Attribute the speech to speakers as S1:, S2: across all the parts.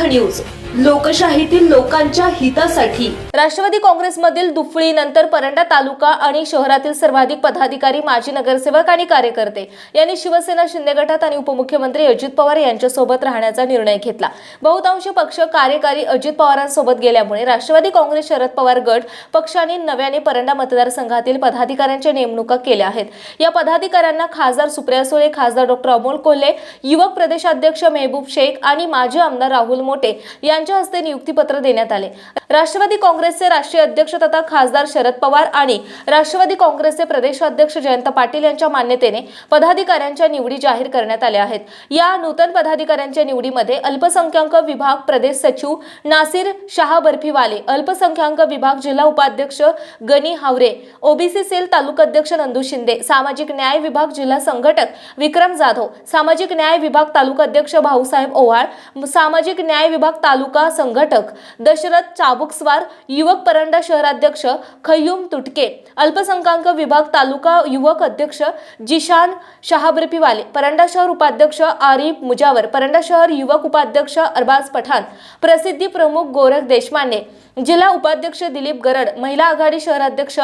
S1: News लोकशाहीतील लोकांच्या हितासाठी.
S2: राष्ट्रवादी काँग्रेसमधील दुफळीनंतर परंडा तालुका आणि शहरातील सर्वाधिक पदाधिकारी माजी नगरसेवक आणि कार्यकर्ते यांनी शिवसेना शिंदे गटात आणि उपमुख्यमंत्री अजित पवार यांच्यासोबत राहण्याचा निर्णय घेतला. बहुतांश पक्ष कार्यकारी अजित पवारांसोबत गेल्यामुळे राष्ट्रवादी काँग्रेस शरद पवार गट पक्षाने नव्याने परंडा मतदारसंघातील पदाधिकाऱ्यांच्या नेमणुका केल्या आहेत. या पदाधिकाऱ्यांना खासदार सुप्रिया सुळे खासदार डॉक्टर अमोल कोल्हे युवक प्रदेशाध्यक्ष मेहबूब शेख आणि माजी आमदार राहुल मोटे यांच्या हस्ते नियुक्तीपत्र देण्यात आले. राष्ट्रवादी काँग्रेसचे राष्ट्रीय अध्यक्ष तथा खासदार शरद पवार आणि राष्ट्रवादी काँग्रेसचे प्रदेशाध्यक्ष जयंत पाटील यांच्या मान्यतेने पदाधिकाऱ्यांच्या निवडी जाहीर करण्यात आल्या आहेत. या नूतन पदाधिकाऱ्यांच्या निवडीमध्ये अल्पसंख्याक विभाग प्रदेश सचिव नासिर शहा बर्फीवाले अल्पसंख्याक विभाग जिल्हा उपाध्यक्ष गनी हावरे ओबीसी सेल तालुकाध्यक्ष नंदू शिंदे सामाजिक न्याय विभाग जिल्हा संघटक विक्रम जाधव सामाजिक न्याय विभाग तालुकाध्यक्ष भाऊसाहेब ओव्हाळ सामाजिक न्याय विभाग तालुका संघटक दशरथ चाबुकस्वार युवक परंडा शहराध्यक्ष खय्यूम तुटके अल्पसंख्याक विभाग तालुका युवक अध्यक्ष जिशान शहाबर्फीवाले परंडा शहर उपाध्यक्ष आरिफ मुजावर परंडा शहर युवक उपाध्यक्ष अरबाज पठाण प्रसिद्धी प्रमुख गोरख देशमाने जिल्हा उपाध्यक्ष दिलीप गरड महिला आघाडी शहराध्यक्ष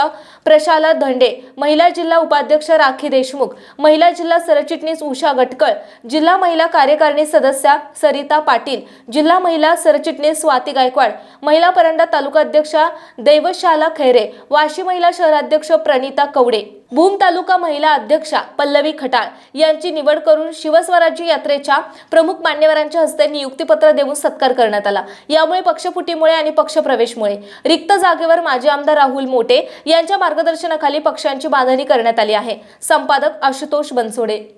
S2: प्रशाला धंडे महिला जिल्हा उपाध्यक्ष राखी देशमुख महिला जिल्हा सरचिटणीस उषा गटकळ जिल्हा महिला कार्यकारिणी सदस्या सरिता पाटील जिल्हा महिला सरचिटणीस स्वाती गायकवाड महिला परंडा तालुका अध्यक्षा दैवशाला खैरे वाशी महिला शहराध्यक्ष प्रणिता कवडे भूम तालुका महिला अध्यक्षा पल्लवी खटाळ यांची निवड करून शिवस्वराज्य यात्रेच्या प्रमुख मान्यवरांच्या हस्ते नियुक्तीपत्र देऊन सत्कार करण्यात आला. यामुळे पक्षफुटीमुळे आणि पक्षप्रवेशमुळे रिक्त जागेवर माजी आमदार राहुल मोटे यांच्या मार्गदर्शनाखाली पक्षांची बांधणी करण्यात आली आहे. संपादक आशुतोष बनसोडे.